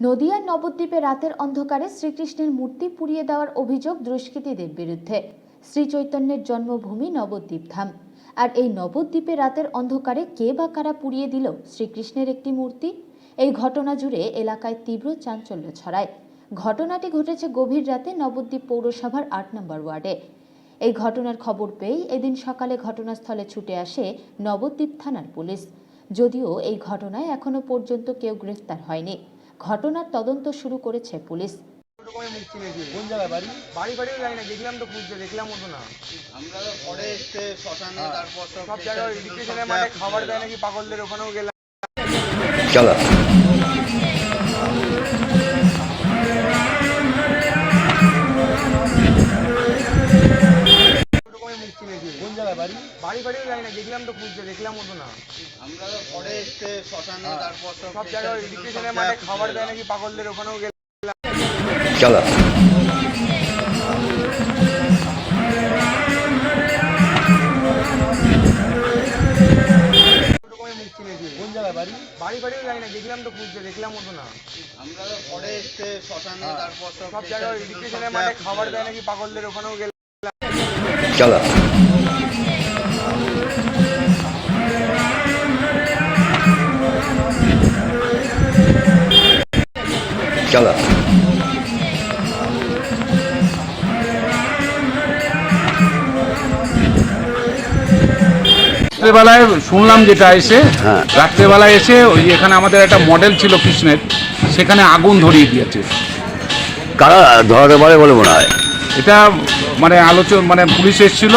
নদিয়ার নবদ্বীপে রাতের অন্ধকারে শ্রীকৃষ্ণের মূর্তি পুড়িয়ে দেওয়ার অভিযোগ দুষ্কৃতীদের বিরুদ্ধে। শ্রী চৈতন্যের জন্মভূমি নবদ্বীপ ধাম। আর এই নবদ্বীপে রাতের অন্ধকারে কে বা কারা পুড়িয়ে দিল শ্রীকৃষ্ণের একটি মূর্তি? এই ঘটনা জুড়ে এলাকায় তীব্র চাঞ্চল্য ছড়ায়। ঘটনাটি ঘটেছে গভীর রাতে নবদ্বীপ পৌরসভার আট নম্বর ওয়ার্ডে। এই ঘটনার খবর পেয়েই এদিন সকালে ঘটনাস্থলে ছুটে আসে নবদ্বীপ থানার পুলিশ। যদিও এই ঘটনায় এখনও পর্যন্ত কেউ গ্রেফতার হয়নি। ঘটনার তদন্ত শুরু করেছে পুলিশ। কোন জায়গায় বাড়ি? বাড়ি বাড়িও যাই না দেখলাম তো খুঁজতে দেখলাম মতো না। আমরা পরে এসছে শ্মশানে তারপর সব জায়গায় মাঠে খাবার দেয় নাকি পাগলদের ওখানেও গেলাম। চলো। জায়গায় বাড়ি? বাড়ি বাড়িও যাই না দেখলাম তো খুঁজতে দেখলাম মতো না। আমরা পরে এসছে শ্মশানে তারপর সব জায়গায় রিক্রেশনের মাঠে খাবার দেয় নাকি পাগলদের ওখানেও গেলাম। চলো। বাড়ি? বাড়ি বাড়িও যাই না দেখলাম তো খুঁজতে দেখলাম মতো না। আমরা পরে এসছে শ্মশানে তারপর সব জায়গায় রিক্রেশনের মাঠে খাবার দেয় নাকি পাগলদের ওখানেও গেলাম। চলো। চলো রাত্রেবেলায় শুনলাম যেটা এসে হ্যাঁ। রাত্রেবেলায় এসে ওই এখানে আমাদের একটা মডেল ছিল কৃষ্ণের সেখানে আগুন ধরিয়ে দিয়েছে। কারা ধরাতে পারে বলে মনে হয়? এটা মানে আলোচনা মানে পুলিশ এসেছিল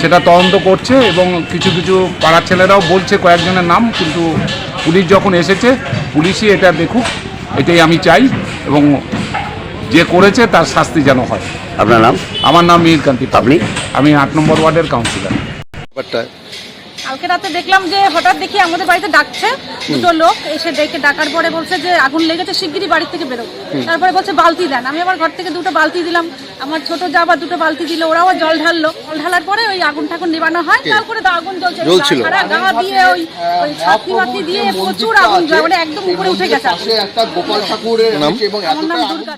সেটা তদন্ত করছে এবং কিছু কিছু পাড়ার ছেলেরাও বলছে কয়েকজনের নাম কিন্তু পুলিশ যখন এসেছে পুলিশই এটা দেখুক। এটাই আমি চাই এবং যে করেছে তার শাস্তি যেন হয়। আপনার নাম? আমার নাম মিহিরকান্তি কান্তি আপনি? আমি আট নম্বর ওয়ার্ডের কাউন্সিলর। কালকে রাতে দেখলাম যে হঠাৎ দেখি আমাদের বাড়িতে ডাকছে দুটো লোক এসে ডেকে ডাকার পরে বলছে যে আগুন লেগেছে শিগগিরই বাড়ি থেকে বেরো। তারপরে বলছে বালতি দেন। আমি আবার ঘর থেকে দুটো বালতি দিলাম। আমার ছোট যা আবার দুটো বালতি দিল ওরাও জল ঢাললো জল ঢালার পরে ওই আগুন ঠাকুর নেবানো হয় তারপরে তো আগুন জ্বলছে জ্বলছিল। সারা গা দিয়ে ওই ওই ছাতি মাতি দিয়ে প্রচুর আগুন জ্বলে, মানে একদম উপরে উঠে গেছে আগুন। একটা গোপাল ঠাকুরের নাম? এবং আমার নাম দুর্গা